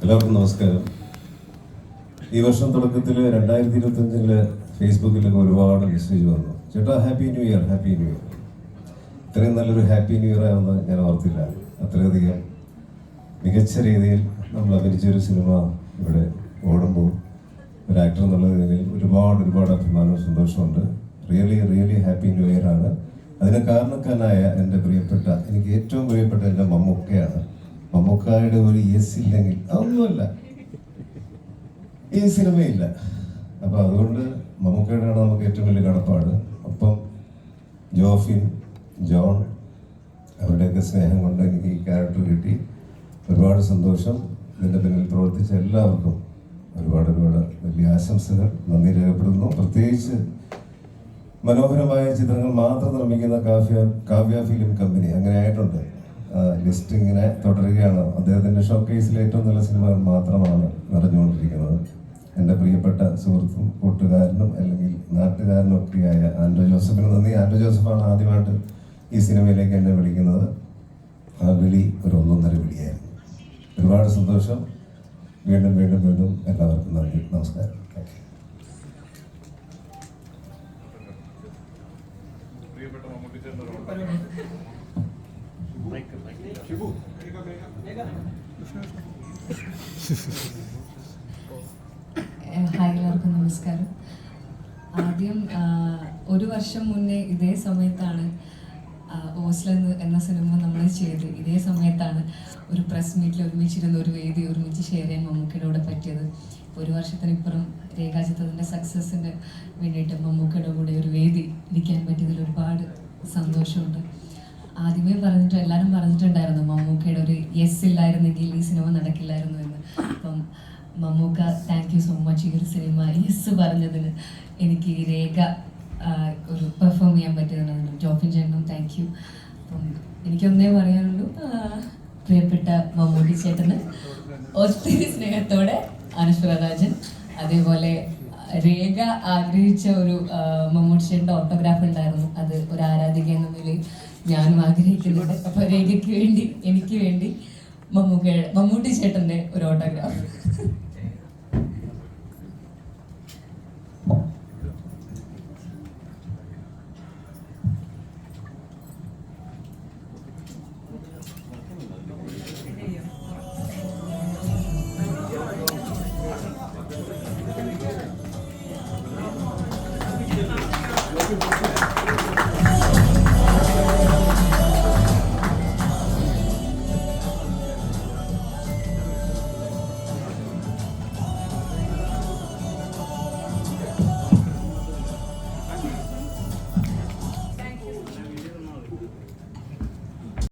എല്ലാവർക്കും നമസ്കാരം. ഈ വർഷം തുടക്കത്തിൽ രണ്ടായിരത്തി ഇരുപത്തി അഞ്ചിൽ ഫേസ്ബുക്കിലൊക്കെ ഒരുപാട് മെസ്സേജ് വന്നു. ചേട്ടാ happy new year happy new year. ഇത്രയും നല്ലൊരു ഹാപ്പി ന്യൂ ഇയർ ആയെന്ന് ഞാൻ ഓർത്തില്ല. അത്രയധികം മികച്ച രീതിയിൽ നമ്മൾ അഭിനയിച്ചൊരു സിനിമ ഇവിടെ ഓടുമ്പോൾ ഒരു ആക്ടർ എന്നുള്ള നിലയിൽ ഒരുപാട് ഒരുപാട് അഭിമാനവും സന്തോഷമുണ്ട് really really happy new year ആണ്. അതിന് കാരണക്കാരനായ എന്റെ പ്രിയപ്പെട്ട എനിക്ക് ഏറ്റവും മമ്മൂക്കായുടെ ഒരു യെസ് ഇല്ലെങ്കിൽ അതൊന്നുമല്ല. ഈ സിനിമയില്ല. അപ്പൊ അതുകൊണ്ട് മമ്മൂക്കയുടെയാണ് നമുക്ക് ഏറ്റവും വലിയ കടപ്പാട്. അപ്പം ജോഫിൻ ജോൺ അവരുടെയൊക്കെ സ്നേഹം കൊണ്ട് എനിക്ക് ഈ ക്യാരക്ടർ കിട്ടി. ഒരുപാട് സന്തോഷം. ഇതിന്റെ പിന്നിൽ പ്രവർത്തിച്ച എല്ലാവർക്കും ഒരുപാട് ഒരുപാട് വലിയ ആശംസകൾ. നന്ദി രേഖപ്പെടുന്നു പ്രത്യേകിച്ച് മനോഹരമായ ചിത്രങ്ങൾ മാത്രം നിർമ്മിക്കുന്ന കാവ്യ കാവ്യ ഫിലിം കമ്പനി അങ്ങനെ ആയിട്ടുണ്ട്. ലിസ്റ്റ് ഇങ്ങനെ തുടരുകയാണ്. അദ്ദേഹത്തിന്റെ കേസിലെ ഏറ്റവും നല്ല സിനിമകൾ മാത്രമാണ് നിറഞ്ഞുകൊണ്ടിരിക്കുന്നത്. എന്റെ പ്രിയപ്പെട്ട സുഹൃത്തും കൂട്ടുകാരനും അല്ലെങ്കിൽ നാട്ടുകാരനും ഒക്കെയായ ആൻഡ്രോ ജോസഫിന് നന്ദി. ആൻഡ്രോ ജോസഫാണ് ആദ്യമായിട്ട് ഈ സിനിമയിലേക്ക് എന്നെ വിളിക്കുന്നത്. ആ വിളി ഒരു ഒന്നൊന്നര വിളിയായിരുന്നു. ഒരുപാട് സന്തോഷം. വീണ്ടും വീണ്ടും വീണ്ടും എല്ലാവർക്കും നന്ദി. നമസ്കാരം. പ്രിയപ്പെട്ട മമ്മൂട്ടി ചേട്ടന്റെ ഹായ് എല്ലാവർക്കും നമസ്കാരം. ആദ്യം ഒരു വർഷം മുന്നേ ഇതേ സമയത്താണ് ഓസ്ല എന്ന സിനിമ നമ്മൾ ചെയ്ത്. ഇതേ സമയത്താണ് ഒരു പ്രസ് മീറ്റിൽ ഒരുമിച്ചിരുന്ന ഒരു വേദി ഒരുമിച്ച് ഷെയർ ചെയ്യാൻ മമ്മൂക്കയുടെ പറ്റിയത്. ഒരു വർഷത്തിനിപ്പുറം രേഖാചിത്രത്തിന്റെ സക്സസ്സിന് വേണ്ടിയിട്ട് മമ്മൂക്കയുടെ കൂടെ ഒരു വേദി ഇരിക്കാൻ പറ്റിയതിൽ ഒരുപാട് സന്തോഷമുണ്ട്. എല്ലാവരും പറഞ്ഞിട്ടുണ്ടായിരുന്നു മമ്മൂക്കയുടെ ഒരു യെസ് ഇല്ലായിരുന്നെങ്കിൽ ഈ സിനിമ നടക്കില്ലായിരുന്നു എന്ന്. അപ്പം Mammukka thank you so much ഈ ഒരു സിനിമ യെസ് പറഞ്ഞതിന് എനിക്ക് രേഖ ഒരു പെർഫോം ചെയ്യാൻ പറ്റിയതിന് ജോഫിൻ ചേട്ടനും താങ്ക് യു അപ്പം എനിക്കൊന്നേ പറയാനുള്ളൂ പ്രിയപ്പെട്ട മമ്മൂട്ടി ചേട്ടന് ഒത്തിരി സ്നേഹത്തോടെ അനശ്വര രാജൻ അതേപോലെ രേഖ ആഗ്രഹിച്ച ഒരു മമ്മൂട്ടി ചേട്ടന്റെ ഓട്ടോഗ്രാഫ് ഉണ്ടായിരുന്നു. അത് ഒരു ആരാധിക എന്ന നിലയിൽ ഞാനും ആഗ്രഹിക്കുന്നുണ്ട് അപ്പൊ രേഖയ്ക്ക് വേണ്ടി എനിക്ക് വേണ്ടി മമ്മൂക്ക മമ്മൂട്ടി ചേട്ടന്റെ ഒരു ഓട്ടോഗ്രാഫ്